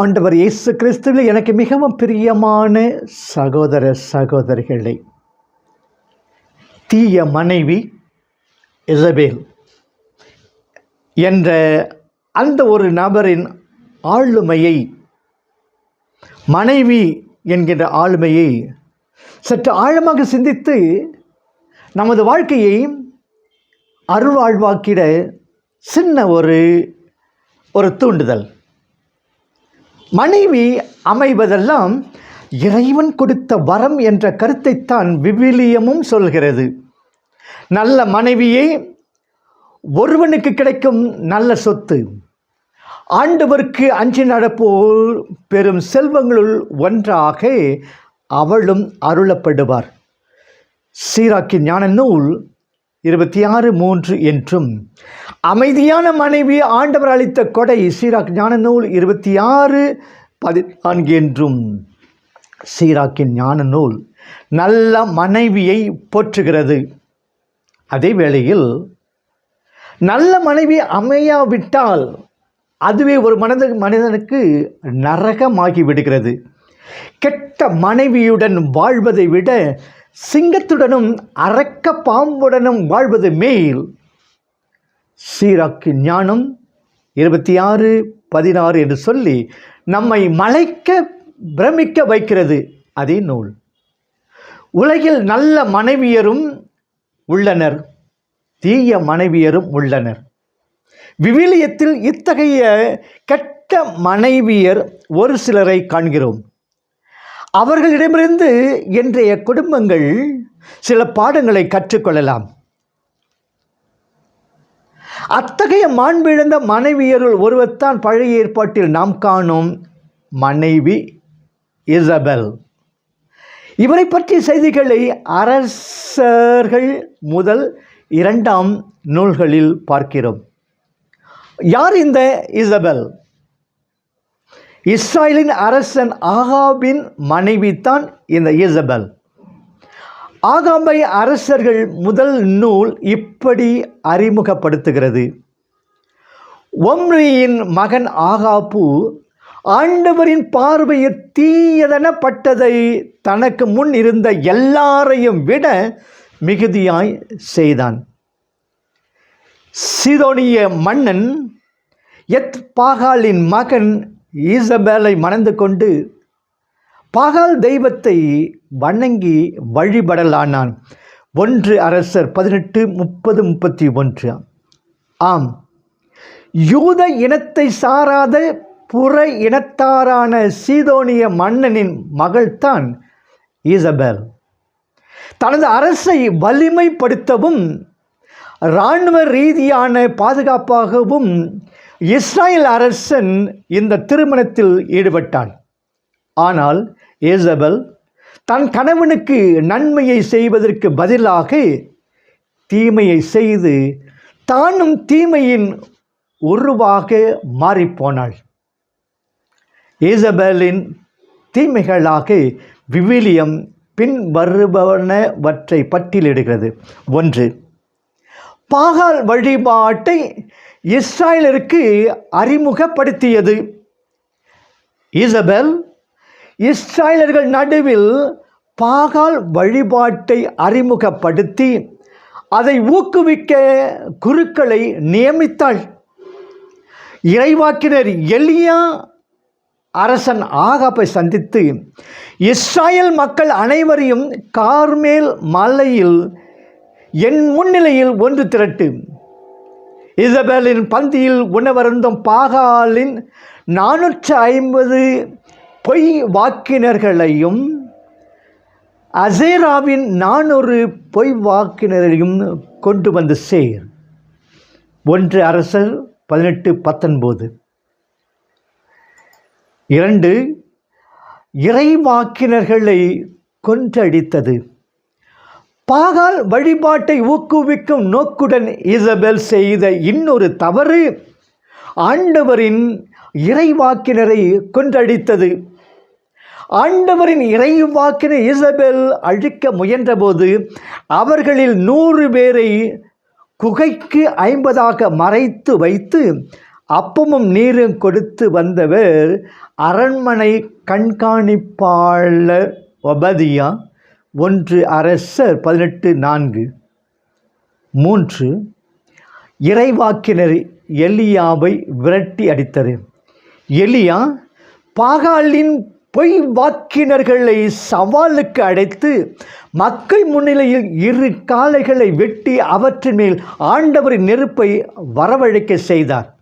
ஆண்டவர் இயேசு கிறிஸ்துவில் எனக்கு மிகவும் பிரியமான சகோதர சகோதரிகளை தீய மனைவி இசபேல் என்ற அந்த ஒரு நபரின் ஆளுமையை மனைவி என்கின்ற ஆளுமையை சற்று ஆழமாக சிந்தித்து நமது வாழ்க்கையை அருள்வாழ்வாக்கிட சின்ன ஒரு ஒரு தூண்டுதல். மனைவி அமைவதெல்லாம் இறைவன் கொடுத்த வரம் என்ற கருத்தைத்தான் விவிலியமும் சொல்கிறது. நல்ல மனைவியே ஒருவனுக்கு கிடைக்கும் நல்ல சொத்து. ஆண்டவருக்கு அஞ்சு நடப்போர் பெரும் செல்வங்களுள் ஒன்றாக அவளும் அருளப்படுவார். சீராக்கி ஞான நூல் இருபத்தி ஆறு மூன்று என்றும் அமைதியான மனைவி ஆண்டவர் அளித்த கொடை சீராக் ஞான நூல் இருபத்தி ஆறு பதினான்கு என்றும் சீராக்கின் ஞான நூல் நல்ல மனைவியை போற்றுகிறது அதே வேளையில் நல்ல மனைவி அமையாவிட்டால் அதுவே ஒரு மனித மனிதனுக்கு நரகமாகி விடுகிறது. கெட்ட மனைவியுடன் வாழ்வதை விட சிங்கத்துடனும் அரக்க பாம்புடனும் வாழ்வது மேல். சீராக்கு ஞானம் இருபத்தி ஆறு பதினாறு என்று சொல்லி நம்மை மலைக்க பிரமிக்க வைக்கிறது அதே நூல். உலகில் நல்ல மனைவியரும் உள்ளனர். தீய மனைவியரும் உள்ளனர். விவிலியத்தில் இத்தகைய கெட்ட மனைவியர் ஒரு சிலரை காண்கிறோம். அவர்களிடமிருந்து இன்றைய குடும்பங்கள் சில பாடங்களை கற்றுக்கொள்ளலாம். அத்தகைய மாண்பிழந்த மனைவியருள் ஒருவர்தான் பழைய ஏற்பாட்டில் நாம் காணும் மனைவி இசபெல். இவரை பற்றிய செய்திகளை அரசர்கள் முதல் இரண்டாம் நூல்களில் பார்க்கிறோம். யார் இந்த இசபெல்? இஸ்ராயலின் அரசன் ஆகாபின் மனைவி தான் இந்த இசபல் ஆகாம்பை அரசர்கள் முதல் நூல் இப்படி அறிமுகப்படுத்துகிறது. ஒம்ரியின் மகன் ஆகாபு ஆண்டவரின் பார்வையில் தீயதனப்பட்டதை தனக்கு முன் இருந்த எல்லாரையும் விட மிகுதியாய் செய்தான். சீதோனிய மன்னன் எத் பாகாலின் மகன் ஈசபேலை மணந்து கொண்டு பாகால் தெய்வத்தை வணங்கி வழிபடலானான். ஒன்று அரசர் பதினெட்டு முப்பது முப்பத்தி ஒன்று. ஆம். யூத இனத்தை சாராத புற இனத்தாரான சீதோனிய மன்னனின் மகள்தான் ஈசபேல். தனது அரசை வலிமைப்படுத்தவும் இராணுவ ரீதியான பாதுகாப்பாகவும் இஸ்ரேல் அரசன் இந்த திருமணத்தில் ஈடுபட்டான். ஆனால் ஏசபல் தன் கணவனுக்கு நன்மையை செய்வதற்கு பதிலாக தீமையை செய்து தானும் தீமையின் உருவாக மாறிப்போனாள். ஏசபேலின் தீமைகளாக விவிலியம் பின்வருபவனவற்றை பட்டியலிடுகிறது. ஒன்று பாகால் வழிபாட்டை இஸ்ராயலருக்கு அறிமுகப்படுத்தியது. இசபெல் இஸ்ராயலர்கள் நடுவில் பாகால் வழிபாட்டை அறிமுகப்படுத்தி அதை ஊக்குவிக்க குருக்களை நியமித்தாள். இறைவாக்கினர் எளியா அரசன் ஆகாப்பை சந்தித்து இஸ்ராயல் மக்கள் அனைவரையும் கார்மேல் மலையில் என் முன்னிலையில் ஒன்று திரட்டு. இசபேலின் பந்தியில் உணவருந்தும் பாகாலின் நானூற்று ஐம்பது பொய் வாக்கினர்களையும் அசேராவின் நானூறு பொய் வாக்கினரையும் கொண்டு வந்து சேர். ஒன்று அரசர் பதினெட்டு பத்தொன்பது. இரண்டு இறைவாக்கினர்களை கொன்றடித்தது. பாகால் வழிபாட்டை ஊக்குவிக்கும் நோக்குடன் இசபெல் செய்த இன்னொரு தவறு ஆண்டவரின் இறைவாக்கினரை கொன்றடித்தது. ஆண்டவரின் இறைவாக்கினர் இசபெல் அழிக்க முயன்றபோது அவர்களில் நூறு பேரை குகைக்கு ஐம்பதாக மறைத்து வைத்து அப்பமும் நீரும் கொடுத்து வந்தவர் அரண்மனை கண்காணிப்பாளர் ஒபதியா. ஒன்று அரசர் பதினெட்டு நான்கு. மூன்று இறைவாக்கினர் எலியாவை விரட்டி அடித்தது. எலியா பாகாலின் பொய் வாக்கினர்களை சவாலுக்கு அடைத்து மக்கள் முன்னிலையில் இரு காளைகளை வெட்டி அவற்றின் மேல் ஆண்டவரின் நெருப்பை வரவழைக்க செய்தார்.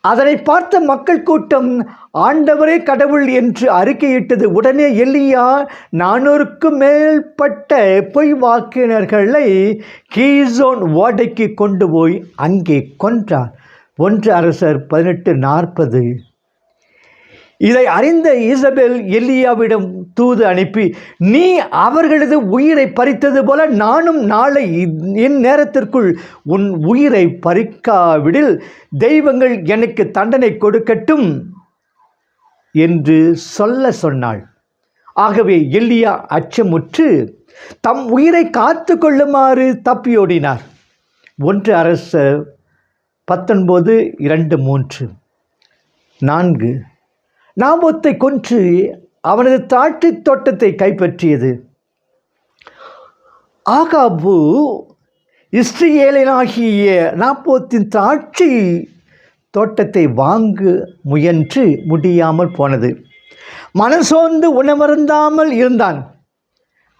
அதனை பார்த்த மக்கள் கூட்டம் ஆண்டவரே கடவுள் என்று அறிக்கையிட்டது உடனே எலியா நானூறுக்கும் மேற்பட்ட பொய் வாக்கினர்களை கீசோன் ஓடைக்கு கொண்டு போய் அங்கே கொன்றார். ஒன்று அரசர் பதினெட்டு நாற்பது. இதை அறிந்த ஈசபெல் எல்லியாவிடம் தூது அனுப்பி நீ அவர்களது உயிரை பறித்தது போல நானும் நாளை என் நேரத்திற்குள் உன் உயிரை பறிக்காவிடில் தெய்வங்கள் எனக்கு தண்டனை கொடுக்கட்டும். என்று சொல்ல சொன்னாள். ஆகவே எல்லியா அச்சமுற்று தம் உயிரை காத்து கொள்ளுமாறு தப்பியோடினார். ஒன்று அரசர் பத்தொன்பது இரண்டு மூன்று. நான்கு. நாபோத்தை கொன்று அவனது தாட்டு தோட்டத்தை கைப்பற்றியது. ஆகாபு இஸ்ரேலனாகிய நாப்போத்தின் தாட்சி தோட்டத்தை வாங்க முயன்று முடியாமல் போனது. மனசோர்ந்து உணவருந்தாமல் இருந்தான்.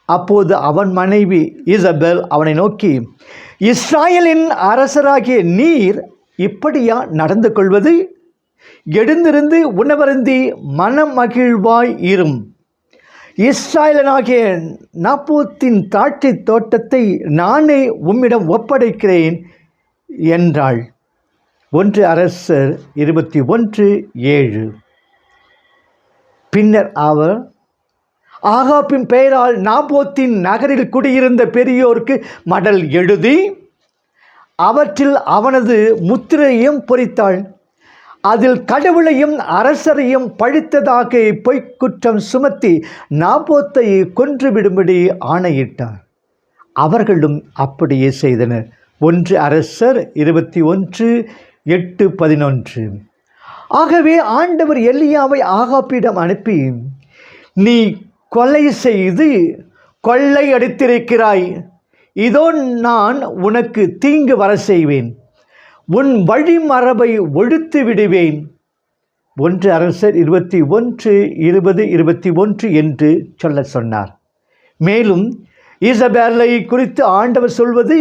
அப்போது அவன் மனைவி இசபெல் அவனை நோக்கி இஸ்ராயலின் அரசராகிய நீர் இப்படியா நடந்து கொள்வது? எழுந்திருந்து உணவருந்தி மனமகிழ்வாய் இரும். இஸ்ராயலனாகிய நாப்பூத்தின் தாட்சி தோட்டத்தை நானே உம்மிடம் ஒப்படைக்கிறேன் என்றாள். ஒன்று அரசர் இருபத்தி ஒன்று ஏழு. பின்னர் அவர் ஆகாப்பின் பெயரால் நாபோத்தின் நகரில் குடியிருந்த பெரியோருக்கு மடல் எழுதி அவற்றில் அவனது முத்திரையும் பொறித்தாள். அதில் கடவுளையும் அரசரையும் பழித்ததாக பொய்க்குற்றம் சுமத்தி நாபோத்தை கொன்றுவிடும்படி ஆணையிட்டார். அவர்களும் அப்படியே செய்தனர். ஒன்று அரசர் இருபத்தி ஒன்று எட்டு பதினொன்று. ஆகவே ஆண்டவர் எல்லியாவை ஆகாப்பிடம் அனுப்பி நீ கொலை செய்து கொள்ளை அடித்திருக்கிறாய். இதோ நான் உனக்கு தீங்கு வர செய்வேன். உன் வழிமரபை ஒழித்து விடுவேன். ஒன்று அரசர் இருபத்தி ஒன்று இருபது இருபத்தி ஒன்று என்று சொல்ல சொன்னார். மேலும் ஈசபேலை குறித்து ஆண்டவர் சொல்வது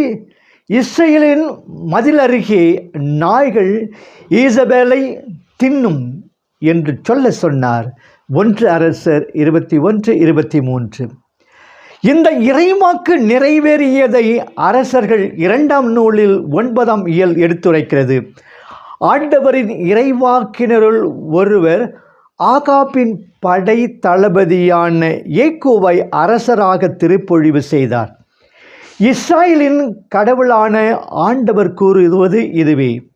இஸ்ரேலின் மதில் அருகே நாய்கள் ஈசபேலை தின்னும் என்று சொல்ல சொன்னார். ஒன்று அரசர் இருபத்தி ஒன்று இருபத்தி மூன்று. இந்த இறைவாக்கு நிறைவேறியதை அரசர்கள் இரண்டாம் நூலில் ஒன்பதாம் இயல் எடுத்துரைக்கிறது. ஆண்டவரின் இறைவாக்கினருள் ஒருவர் ஆகாப்பின் படை தளபதியான ஏக்குவை அரசராக திருப்பொழிவு செய்தார். இஸ்ராயலின் கடவுளான ஆண்டவர் கூறுவது இதுவே.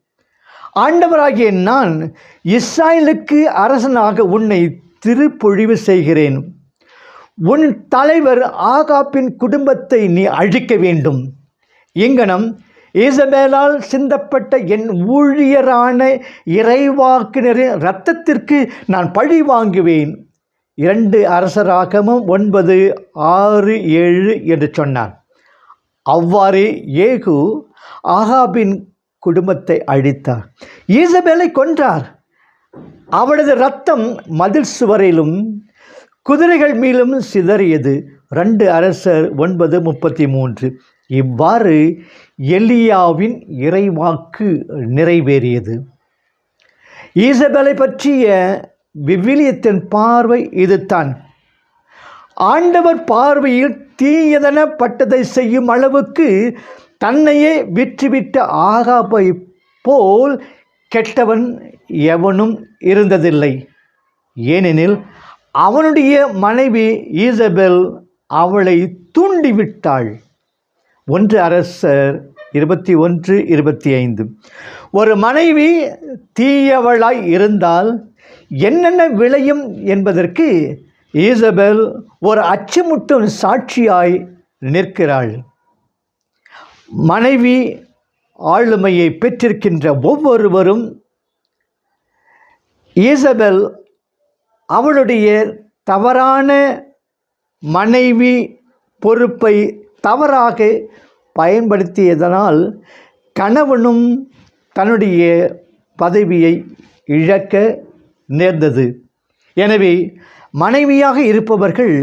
ஆண்டவராகிய நான் இஸ்ராயலுக்கு அரசனாக உன்னை திருப்பொழிவு செய்கிறேன். உன் தலைவர் ஆகாப்பின் குடும்பத்தை நீ அழிக்க வேண்டும். இங்கனம் ஈசபேலால் சிந்தப்பட்ட என் ஊழியரான இறைவாக்கினரின் இரத்தத்திற்கு நான் பழி வாங்குவேன். இரண்டு அரசராகமும் ஒன்பது ஆறு ஏழு என்று சொன்னார். அவ்வாறே ஏகு ஆகாபின் குடும்பத்தை அழித்தார். ஈசபேலை கொன்றார். அவளது ரத்தம் மதில் சுவரிலும் குதிரைகள் மீதும் சிதறியது. ரெண்டு அரசர் ஒன்பது முப்பத்தி மூன்று இவ்வாறு எலியாவின் இறைவாக்கு நிறைவேறியது. ஈசபேலை பற்றிய விவிலியத்தின் பார்வை இதுதான். ஆண்டவர் பார்வையில் தீயதனப்பட்டதை செய்யும் அளவுக்கு தன்னையே விற்றுவிட்ட ஆகாபை போல் கெட்டவன் எவனும் இருந்ததில்லை. ஏனெனில் அவனுடைய மனைவி ஈசபெல் அவளை தூண்டிவிட்டாள். ஒன்று அரசர் இருபத்தி ஒன்று இருபத்தி ஐந்து. ஒரு மனைவி தீயவளாய் இருந்தால் என்னென்ன விளையும் என்பதற்கு ஈசபெல் ஒரு அச்சமுட்டும் சாட்சியாய் நிற்கிறாள். மனைவி ஆளுமையை பெற்றிருக்கின்ற ஒவ்வொருவரும் ஈசபெல் அவளுடைய தவறான மனைவி பொறுப்பை தவறாக பயன்படுத்தியதனால் கணவனும் தன்னுடைய பதவியை இழக்க நேர்ந்தது. எனவே மனைவியாக இருப்பவர்கள்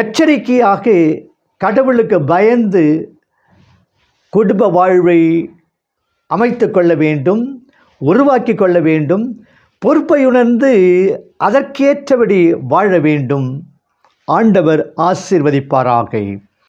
எச்சரிக்கையாக கடவுளுக்கு பயந்து குடும்ப வாழ்வை அமைத்து கொள்ள வேண்டும் உருவாக்கி கொள்ள வேண்டும் பொறுப்பை உணர்ந்து அதற்கேற்றபடி வாழ வேண்டும். ஆண்டவர் ஆசிர்வதிப்பாராகை.